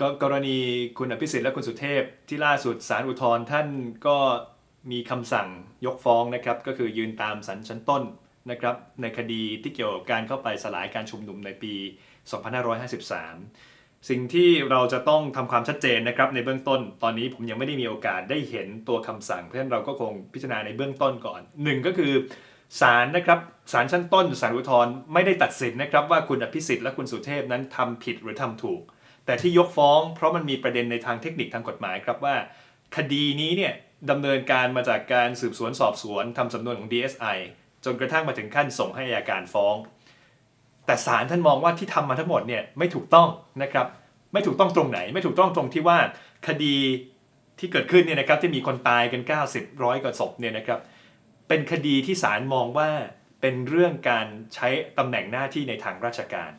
ก็กรณีคุณอภิสิทธิ์และคุณสุเทพที่ล่าสุดศาลอุทธรณ์ท่านก็มีคำสั่งยกฟ้องนะครับ ก็คือยืนตามสันชั้นต้นนะครับ ในคดีที่เกี่ยวกับการเข้าไปสลายการชุมนุมในปี 2553 สิ่งที่เราจะต้องทำความชัดเจนนะครับ ในเบื้องต้นตอนนี้ผมยังไม่ได้มีโอกาสได้เห็นตัวคำสั่ง เพราะฉะนั้นเราก็คงพิจารณาในเบื้องต้นก่อนหนึ่งก็คือศาลนะครับศาลชั้นต้นศาลอุทธรณ์ไม่ได้ตัดสินนะครับว่าคุณอภิสิทธิ์และคุณสุเทพนั้นทำผิดหรือทำถูก แต่ที่ยกฟ้องเพราะมันมีประเด็นในทางเทคนิคทางกฎหมายครับว่า คดีนี้เนี่ยดำเนินการมาจากการสืบสวนสอบสวนทำสำนวนของ DSI จนกระทั่งมาถึงขั้นส่งให้อัยการฟ้อง แต่ศาลท่านมองว่าที่ทำมาทั้งหมดเนี่ยไม่ถูกต้องนะครับไม่ถูกต้องตรงไหน ไม่ถูกต้องตรงที่ว่าคดีที่เกิดขึ้นเนี่ยนะครับที่มีคนตายกัน 90ร้อยกว่าศพเนี่ยนะครับเป็นคดีที่ศาลมองว่าเป็นเรื่องการใช้ตำแหน่งหน้าที่ในทางราชการ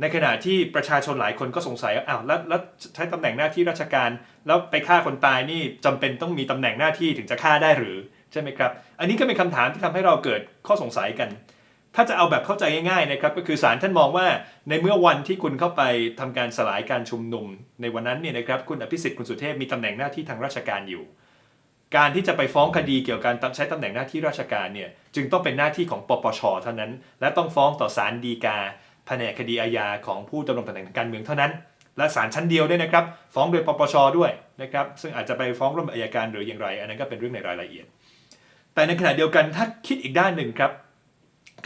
ในขณะที่ประชาชนหลายคนก็สงสัยว่าอ้าวแล้วแล้วใช้ตำแหน่งหน้าที่ราชการ แล้วไปฆ่าคนตายนี่จำเป็นต้องมีตำแหน่งหน้าที่ถึงจะฆ่าได้หรือใช่ไหมครับ อันนี้ก็เป็นคำถามที่ทำให้เราเกิดข้อสงสัยกัน ถ้าจะเอาแบบเข้าใจง่ายๆนะครับก็คือศาลท่านมองว่าในเมื่อวันที่คุณเข้าไปทำการสลายการชุมนุม ในวันนั้นเนี่ยนะครับคุณอภิสิทธิ์คุณสุเทพมีตำแหน่งหน้าที่ทางราชการอยู่ การที่จะไปฟ้องคดีเกี่ยวกับการใช้ตำแหน่งหน้าที่ราชการเนี่ยจึงต้องเป็นหน้าที่ของปปชเท่านั้น และต้องฟ้องต่อศาลฎีกา แผนกคดีอาญาของผู้ดำรงตำแหน่งทางการเมืองเท่านั้น และศาลชั้นเดียวด้วยนะครับ ฟ้องโดยปปชด้วยนะครับซึ่งอาจจะไปฟ้องร่วมอัยการหรืออย่างไร อันนั้นก็เป็นเรื่องในรายละเอียด แต่ในขณะเดียวกันถ้าคิดอีกด้านหนึ่งครับ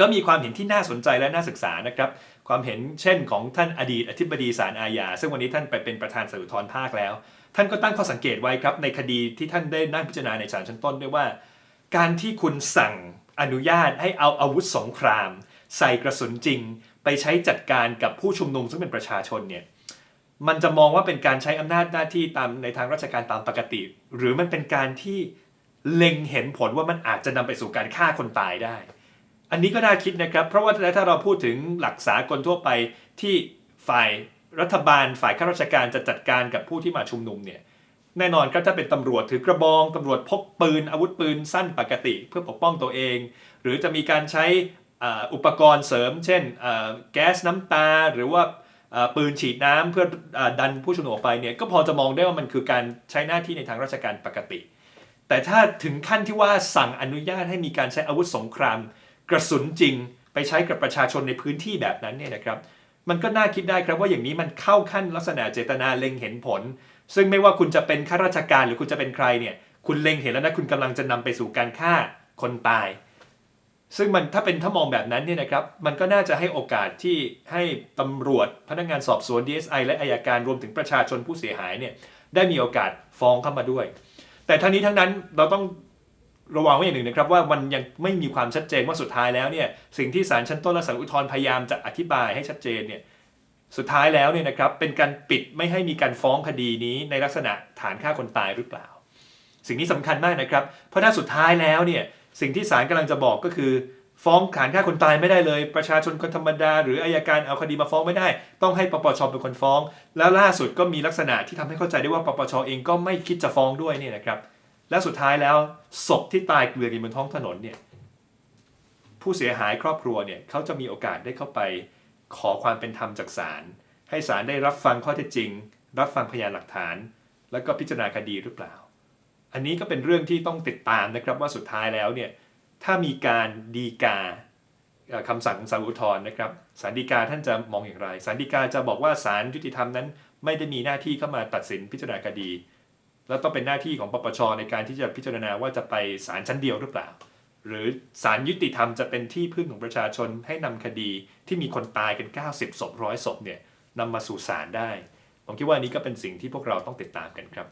ก็มีความเห็นที่น่าสนใจและน่าศึกษานะครับความเห็นเช่นของท่านอดีตอธิบดีศาลอาญาซึ่งวันนี้ท่านไปเป็นประธานสาลอุทรภาคแล้ว ท่านก็ตั้งข้อสังเกตไว้ครับในคดีที่ท่านได้นั่งพิจารณาในศาลชั้นต้นด้วยว่า การที่คุณสั่งอนุญาตให้เอาอาวุธสงคราม ใส่กระสุนจริง ไปใช้จัดการกับผู้ชุมนุมซึ่งเป็นประชาชนเนี่ยมันจะมองว่าเป็นการใช้อำนาจหน้าที่ตามในทางราชการตามปกติ หรือมันเป็นการที่เล็งเห็นผลว่ามันอาจจะนำไปสู่การฆ่าคนตายได้ อันนี้ก็น่าคิดนะครับ เพราะว่าถ้าเราพูดถึงหลักสากลทั่วไปที่ฝ่ายรัฐบาลฝ่ายข้าราชการจะจัดการกับผู้ที่มาชุมนุมเนี่ยแน่นอนครับถ้าเป็นตำรวจถือกระบองตำรวจพกปืนอาวุธปืนสั้นปกติ เพื่อปกป้องตัวเอง หรือจะมีการใช้ อุปกรณ์เสริม เช่นแก๊สน้ำตาหรือว่าปืนฉีดน้ำเพื่ออดันผู้ชุมนุมออกไปเนี่ยก็พอจะมองได้ว่ามันคือการใช้หน้าที่ในทางราชการปกติ แต่ถ้าถึงขั้นที่ว่าสั่งอนุญาตให้มีการใช้อาวุธสงคราม กระสุนจริง ไปใช้กับประชาชนในพื้นที่แบบนั้นเนี่ยนะครับ มันก็น่าคิดได้ครับว่าอย่างนี้มันเข้าขั้นลักษณะเจตนาเล็งเห็นผล ซึ่งไม่ว่าคุณจะเป็นข้าราชการหรือคุณจะเป็นใครเนี่ยคุณเล็งเห็นแล้วนะคุณกำลังจะนำไปสู่การฆ่าคนตาย ซึ่งมันถ้าเป็นถ้ามองแบบนั้นเนี่ยนะครับมันก็น่าจะให้โอกาสที่ให้ตำรวจพนักงานสอบสวน DSI และอายการรวมถึงประชาชนผู้เสียหายเนี่ยได้มีโอกาสฟ้องเข้ามาด้วย แต่ทั้งนี้ทั้งนั้นเราต้องระวังไว้อย่างหนึ่งนะครับว่ามันยังไม่มีความชัดเจนว่าสุดท้ายแล้วเนี่ยสิ่งที่ศาลชั้นต้นและศาลอุทธรณ์พยายามจะอธิบายให้ชัดเจนเนี่ยสุดท้ายแล้วเนี่ยนะครับเป็นการปิดไม่ให้มีการฟ้องคดีนี้ในลักษณะฐานฆ่าคนตายหรือเปล่า สิ่งนี้สำคัญมากนะครับ เพราะถ้าสุดท้ายแล้วเนี่ย สิ่งที่ศาลกำลังจะบอกก็คือ ฟ้องฐานฆ่าคนตายไม่ได้เลย ประชาชนคนธรรมดา หรืออายการเอาคดีมาฟ้องไม่ได้ ต้องให้ปปชเป็นคนฟ้อง แล้วล่าสุดก็มีลักษณะที่ทำให้เข้าใจได้ว่าปปชเองก็ไม่คิดจะฟ้องด้วยเนี่ยนะครับ และสุดท้ายแล้วศพที่ตายเกลื่อนอยู่บนท้องถนนเนี่ยผู้เสียหายครอบครัวเนี่ยเขาจะมีโอกาสได้เข้าไปขอความเป็นธรรมจากศาลให้ศาลได้รับฟังข้อเท็จจริง รับฟังพยานหลักฐาน แล้วก็พิจารณาคดีหรือเปล่า อันนี้ก็เป็นเรื่องที่ต้องติดตามนะครับว่าสุดท้ายแล้วเนี่ยถ้ามีการดีกาคำสั่งของศาลอุทธรณ์นะครับศาลฎีกาท่านจะมองอย่างไรศาลฎีกาจะบอกว่าศาลยุติธรรมนั้น ไม่ได้มีหน้าที่เข้ามาตัดสินพิจารณาคดี แล้วต้องเป็นหน้าที่ของปปชในการที่จะพิจารณาว่าจะไปศาลชั้นเดียวหรือเปล่า หรือศาลยุติธรรมจะเป็นที่พึ่งของประชาชนให้นำคดีที่มีคนตายกัน 90ศพร้อยศพเนี่ยนำมาสู่ศาลได้ ผมคิดว่านนี้ก็เป็นสิ่งที่พวกเราต้องติดตามกันครับ